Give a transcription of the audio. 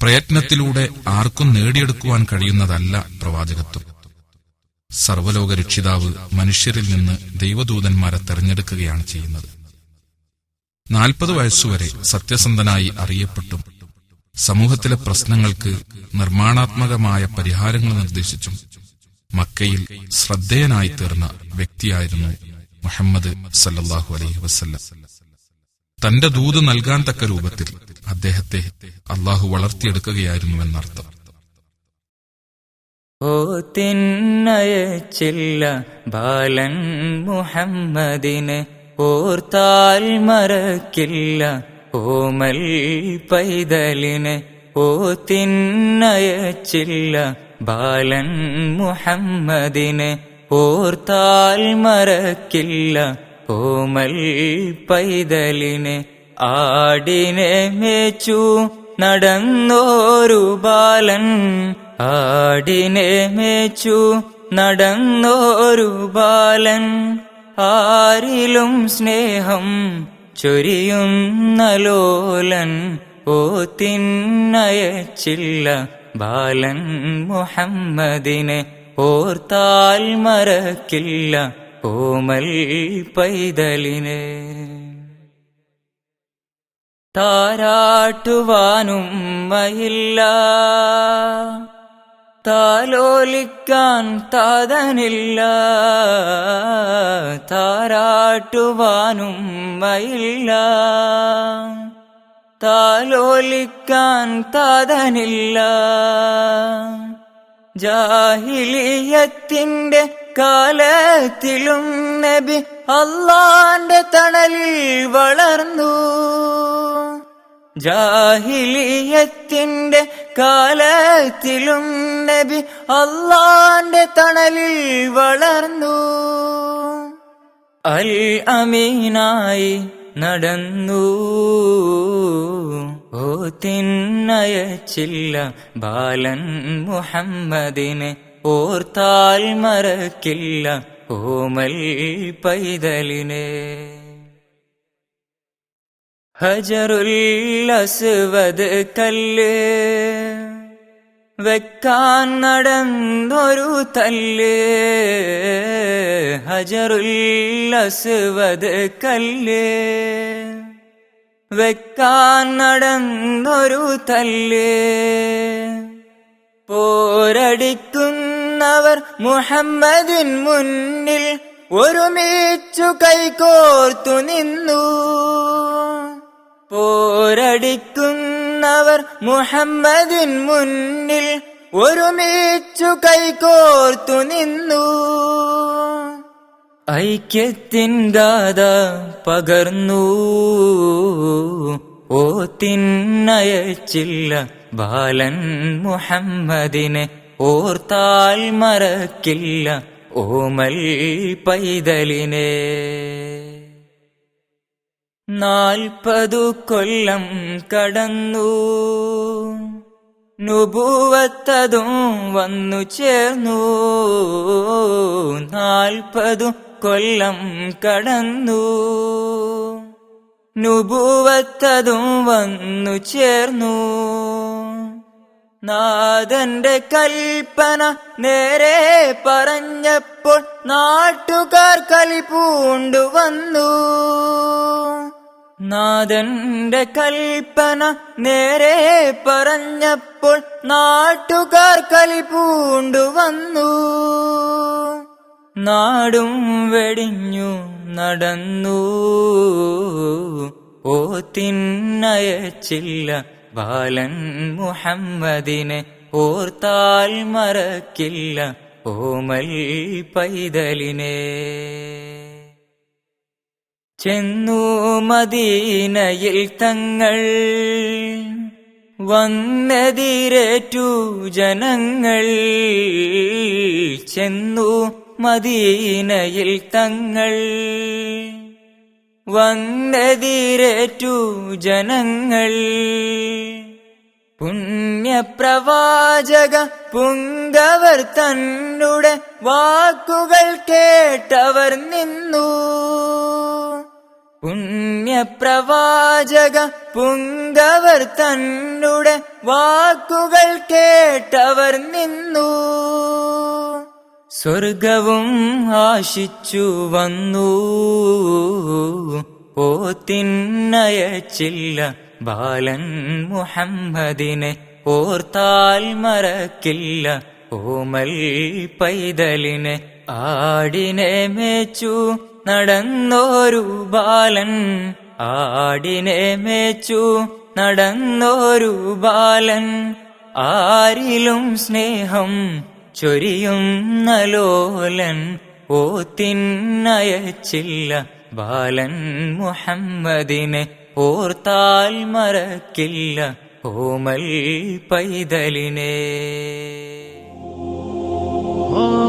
പ്രയത്നത്തിലൂടെ ആർക്കും നേടിയെടുക്കുവാൻ കഴിയുന്നതല്ല പ്രവാചകത്വം. സർവലോക രക്ഷിതാവ് മനുഷ്യരിൽ നിന്ന് ദൈവദൂതന്മാരെ തെരഞ്ഞെടുക്കുകയാണ് ചെയ്യുന്നത്. നാൽപ്പത് വയസ്സുവരെ സത്യസന്ധനായി അറിയപ്പെട്ടും സമൂഹത്തിലെ പ്രശ്നങ്ങൾക്ക് നിർമ്മാണാത്മകമായ പരിഹാരങ്ങൾ നിർദ്ദേശിച്ചും മക്കയിൽ ശ്രദ്ധേയനായി തീർന്ന വ്യക്തിയായിരുന്നു മുഹമ്മദ് സല്ലാഹു അലൈഹി വസല്ലം. തന്റെ ദൂത് നൽകാൻ തക്ക രൂപത്തിൽ അദ്ദേഹത്തെ അള്ളാഹു വളർത്തിയെടുക്കുകയായിരുന്നുവെന്നർത്ഥം. തിന്നയച്ചില്ല ബാലൻ മുഹമ്മദിനെ ഓർത്താൽ മറക്കില്ല ഓമൽ പൈതലിനെ ഓ തിന്നയച്ചില്ല ബാലൻ മുഹമ്മദിനെ ഓർത്താൽ മറക്കില്ല ഓമൽ പൈതലിനെ ആടിനെ മേച്ചു നടന്നോരു ബാലൻ. ആടിനെ മേച്ചു നടന്നോരു ബാലൻ. ആരിലും സ്നേഹം ചൊരിയുന്ന ലോലൻ. ഓ തിന്നയച്ചില്ല ബാലൻ മുഹമ്മദിനെ. ഓർത്താൽ മറക്കില്ല കോമൽ പൈതലിനെ. താരാട്ടുവാനും മയില്ല താലോലിക്കാൻ താതനില്ല. താരാട്ടുവാനും മയില്ല താലോലിക്കാൻ താതനില്ല. ജാഹിലിയത്തിന്റെ കാലത്തിലും നബി അള്ളാന്റെ തണലിൽ വളർന്നു. ജാഹിലിയത്തിന്റെ കാലത്തിലും നബി അള്ളാന്റെ തണലിൽ വളർന്നു. അൽ അമീനായി നടന്നു. ഓ തിന്നയച്ചില്ല ബാലൻ മുഹമ്മദിനെ ഓർത്താൽ മറക്കില്ല ഓമൽ പൈതലിനെ. ഹജറുൽ അസ്വദ് കല്ല് വെക്കാൻ നടന്നൊരു തല്ല്. ഹജറുൽ അസ്വദ് കല്ല് വെക്കാൻ നടന്നൊരു തല്ല്. പോരടിക്കുന്നവർ മുഹമ്മദിൻ മുന്നിൽ ഒരുമിച്ചു കൈകോർത്തു നിന്നു. പോരടിക്കുന്നവർ മുഹമ്മദിൻ മുന്നിൽ ഒരുമിച്ചു കൈകോർത്തു നിന്നു. ഐക്യത്തിൻ ഗാഥ പകർന്നു. ഓ തിന്നയച്ചില്ല ബാലൻ മുഹമ്മദിനെ ഓർത്താൽ മറക്കില്ല ഓമൽ പൈതലിനെ. നാൽപ്പതു കൊല്ലം കടന്നു. നുപൂവത്തതും വന്നു ചേർന്നു. നാൽപ്പതു കൊല്ലം കടന്നു. നുപൂവത്തതും വന്നു ചേർന്നു. നാഥന്റെ കൽപ്പന നേരെ പറഞ്ഞപ്പോൾ നാട്ടുകാർ കലി പൂണ്ടു വന്നു. നാഥന്റെ കൽപ്പന നേരെ പറഞ്ഞപ്പോൾ നാട്ടുകാർ കലി പൂണ്ടു വന്നു. നാടും വെടിഞ്ഞു നടന്നു. ഓ തിന്നയച്ചില്ല ബാലൻ മുഹമ്മദിനെ ഓർത്താൽ മറക്കില്ല ഓമൽ പൈതലിനെ. ചെന്നു മദീനയിൽ തങ്ങൾ വന്നെതിരേറ്റു ജനങ്ങൾ. ചെന്നു മദീനയിൽ തങ്ങൾ വന്നെതിരേറ്റു ജനങ്ങൾ. പുണ്യപ്രവാചക പുങ്കവർ തന്നുടെ വാക്കുകൾ കേട്ടവർ നിന്നു. പുണ്യപ്രവാചക പുങ്കവർ തന്നുടെ വാക്കുകൾ കേട്ടവർ നിന്നു. സ്വർഗവും ആശിച്ചു വന്നു. ഓത്തിന്നയച്ചില്ല ബാലൻ മുഹമ്മദിനെ ഓർത്താൽ മറക്കില്ല ഓമൽ പൈതലിനെ ആടിനെ മേച്ചു നടന്നോരു ബാലൻ ആടിനെ മേച്ചു നടന്നോരു ബാലൻ. ആരിലും സ്നേഹം ചൊരിയുന്ന ലോലൻ ഓത്തിന്നയച്ചില്ല ബാലൻ മുഹമ്മദിനെ ഓർത്താൽ മറക്കില്ല ഓമൽ പൈതലിനെ. Oh